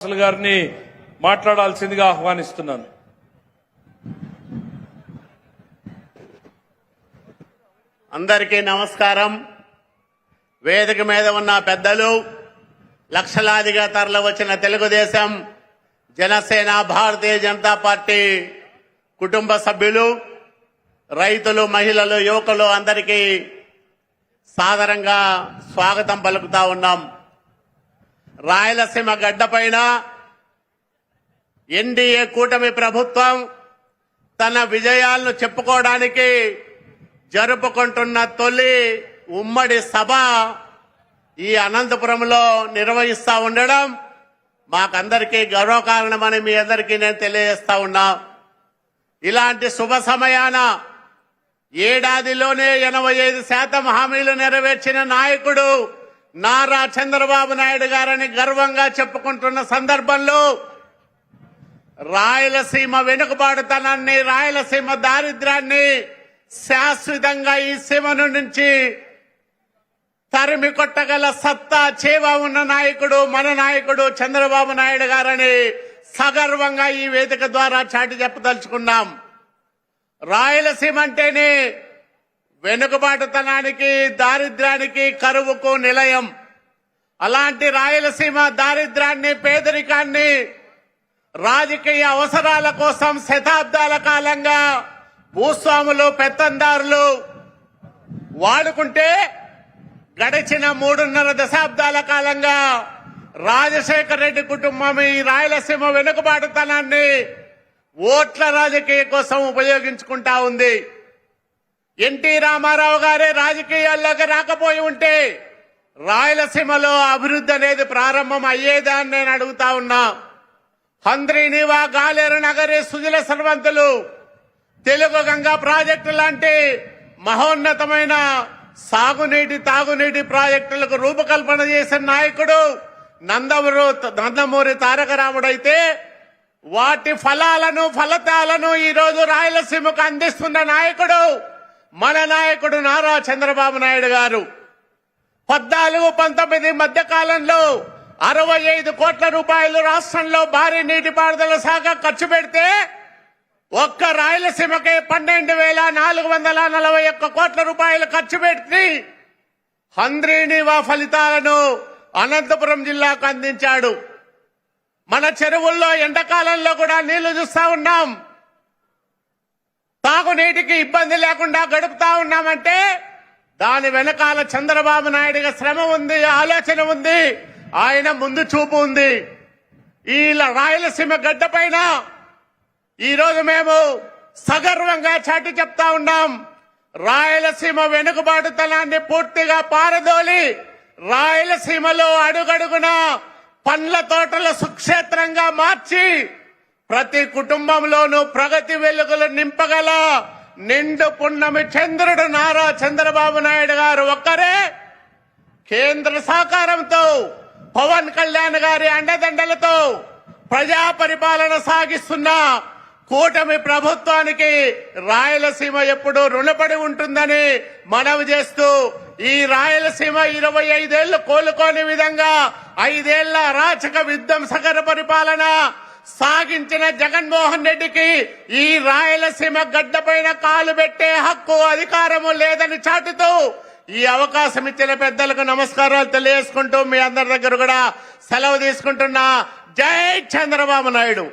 అసలు గారిని మాట్లాడాల్సిందిగా ఆహ్వానిస్తున్నాను. అందరికీ నమస్కారం. వేదిక మీద ఉన్న పెద్దలు లక్షలాదిగా తరలి వచ్చిన తెలుగుదేశం జనసేన భారతీయ జనతా పార్టీ కుటుంబ సభ్యులు రైతులు మహిళలు యువకులు అందరికీ సాదరంగా స్వాగతం పలుకుతా ఉన్నాం. రాయలసీమ గడ్డపైన ఎన్డీఏ కూటమి ప్రభుత్వం తన విజయాలను చెప్పుకోవడానికి జరుపుకుంటున్న తొలి ఉమ్మడి సభ ఈ అనంతపురంలో నిర్వహిస్తా ఉండడం మాకందరికీ గర్వకారణమని మీ అందరికీ నేను తెలియజేస్తా ఉన్నా. ఇలాంటి శుభ సమయాన ఏడాదిలోనే ఎనభై ఐదు శాతం హామీలు నెరవేర్చిన నాయకుడు నారా చంద్రబాబు నాయుడు గారని గర్వంగా చెప్పుకుంటున్న సందర్భంలో రాయలసీమ వెనుకబాటుతనాన్ని రాయలసీమ దారిద్ర్యాన్ని శాశ్వతంగా ఈ సీమను నుంచి తరిమి కొట్టగల సత్తా చేవ ఉన్న నాయకుడు మన నాయకుడు చంద్రబాబు నాయుడు గారని సగర్వంగా ఈ వేదిక ద్వారా చాటి చెప్పదలుచుకున్నాం. రాయలసీమ అంటేనే వెనుకబాటుతనానికి దారిద్ర్యానికి కరువుకు నిలయం. అలాంటి రాయలసీమ దారిద్రాన్ని పేదరికాన్ని రాజకీయ అవసరాల కోసం శతాబ్దాల కాలంగా భూస్వాములు పెత్తందారులు వాడుకుంటే గడిచిన మూడున్నర దశాబ్దాల కాలంగా రాజశేఖర రెడ్డి కుటుంబం ఈ రాయలసీమ వెనుకబాటుతనాన్ని ఓట్ల రాజకీయ కోసం ఉపయోగించుకుంటా ఉంది. ఎన్టీ రామారావు గారే రాజకీయాల్లోకి రాకపోయి ఉంటే రాయలసీమలో అభివృద్ధి అనేది ప్రారంభం అయ్యేదాన్ని నేను అడుగుతా ఉన్నా. హంద్రి నీవా గాలేరు నగరి సుజల సర్వంతులు తెలుగు గంగా ప్రాజెక్టు లాంటి మహోన్నతమైన సాగునీటి తాగునీటి ప్రాజెక్టులకు రూపకల్పన చేసిన నాయకుడు నందమూరు నందమూరి తారక రాముడైతే వాటి ఫలాలను ఫలితాలను ఈరోజు రాయలసీమకు అందిస్తున్న నాయకుడు. మన నాయకుడు నారా చంద్రబాబు నాయుడు గారు పద్నాలుగు పంతొమ్మిది మధ్య కాలంలో అరవై ఐదు కోట్ల రూపాయలు రాష్ట్రంలో భారీ నీటిపారుదల శాఖ ఖర్చు పెడితే ఒక్క రాయలసీమకే పన్నెండు వేల నాలుగు వందల నలభై ఒక్క కోట్ల రూపాయలు ఖర్చు పెట్టి హంద్రీనివా ఫలితాలను అనంతపురం జిల్లాకు అందించాడు. మన చెరువుల్లో ఎండాకాలంలో కూడా నీళ్ళు చూస్తా ఉన్నాం. తాగునీటికి ఇబ్బంది లేకుండా గడుపుతా ఉన్నామంటే దాని వెనకాల చంద్రబాబు నాయుడుగా శ్రమ ఉంది ఆలోచన ఉంది ఆయన ముందు చూపు ఉంది. ఈ రాయలసీమ గడ్డ పైన ఈరోజు మేము సగర్వంగా చాటి చెప్తా ఉన్నాం. రాయలసీమ వెనుకబాటుతనాన్ని పూర్తిగా పారదోలి రాయలసీమలో అడుగడుగున పండ్ల తోటల సుక్షేత్రంగా మార్చి ప్రతి కుటుంబంలోనూ ప్రగతి వెలుగులు నింపగల నిండు పున్నమి చంద్రుడు నారా చంద్రబాబు నాయుడు గారు ఒక్కరే కేంద్ర సహకారంతో పవన్ కళ్యాణ్ గారి అండదండలతో ప్రజా పరిపాలన సాగిస్తున్న కూటమి ప్రభుత్వానికి రాయలసీమ ఎప్పుడు రుణపడి ఉంటుందని మనవి చేస్తూ ఈ రాయలసీమ ఇరవై ఐదేళ్ళు కోలుకోని విధంగా ఐదేళ్ళ రాచక విధ్వంసకర పరిపాలన సాగించిన జగన్మోహన్ రెడ్డికి ఈ రాయలసీమ గడ్డపైన కాలు పెట్టే హక్కు అధికారము లేదని చాటుతూ ఈ అవకాశం ఇచ్చిన పెద్దలకు నమస్కారాలు తెలియజేసుకుంటూ మీ అందరి దగ్గర కూడా సెలవు తీసుకుంటున్నా. జై చంద్రబాబు నాయుడు.